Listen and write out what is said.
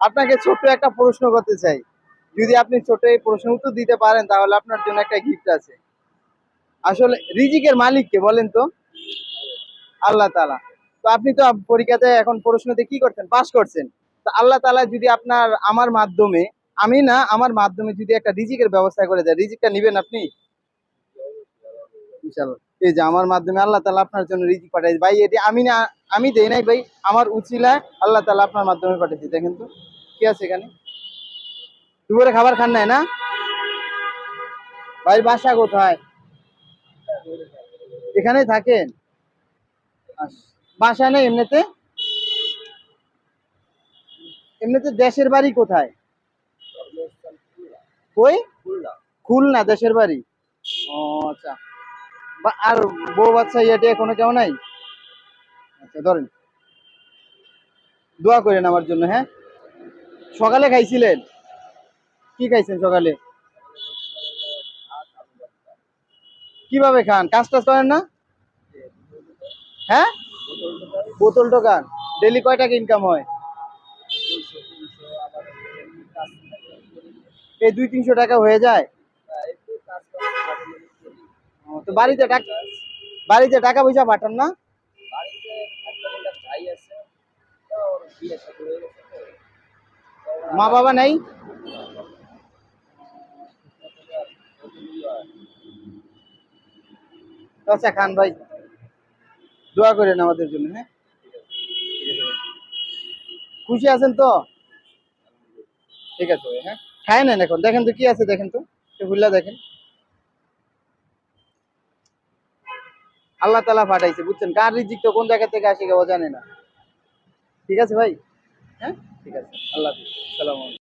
আপনাকে ছোট্ট একটা প্রশ্ন করতে চাই। যদি আপনি ছোট এই প্রশ্ন উত্তর দিতে পারেন, তাহলে আপনার জন্য একটা গিফট আছে। আসলে রিজিকের মালিক কে বলেন তো? আল্লাহ তালা তো আপনি তো পরীক্ষাতে এখন প্রশ্নতে কি করছেন? পাস করছেন। তো আল্লাহ তালা যদি আপনার, আমার মাধ্যমে, আমি না, আমার মাধ্যমে যদি একটা রিজিকের ব্যবস্থা করে দেয়, রিজিকটা নিবেন আপনি? এই যে আমার মাধ্যমে আল্লাহ তালা আপনার জন্য রিজিক পাঠাইছে ভাই, এটি আমি না, আমি দেই নাই ভাই, আমার উচিলায় আল্লাহ তালা আপনার মাধ্যমে পাঠিয়েছে দেখেন তো কি আছে এখানে? দুপুরে খাবার খান নাই না? ভাই বাসা কোথায়? এখানেই থাকেন। বাসা নেই এমনিতে? এমনিতে দেশের বাড়ি কোথায়? কই? খুলনা। দেশের বাড়ি? ও আচ্ছা। বা- আর বউ বাচ্চা ইয়েটে কোনো কেউ নাই? আচ্ছা ধরেন। দোয়া করেন আমার জন্য হ্যাঁ? সকালে খাইছিলেন? কি খাইছেন সকালে? কীভাবে খান? কাজ টাজ করেন না? হ্যাঁ? বোতল টোকান ডেলি কয় টাকা ইনকাম হয়? এই দুই তিনশো টাকা হয়ে যায়? তো বাড়িতে টাকা বাড়িতে টাকা পয়সা পাঠান না? মা বাবা নাই? আচ্ছা খান ভাই, দোয়া করেন আমাদের জন্য হ্যাঁ? খুশি আছেন তো? ঠিক আছে হ্যাঁ? খায় নেন এখন, দেখেন তো কি আছে, দেখেন তো, একটু দেখেন। আল্লাহ তালা পাঠাইছে, বুঝছেন? কার রিজিক তো কোন জায়গা থেকে আসে কেউ জানে না। ঠিক আছে ভাই হ্যাঁ? ঠিক আছে আল্লাহ হাফিজ। সালাম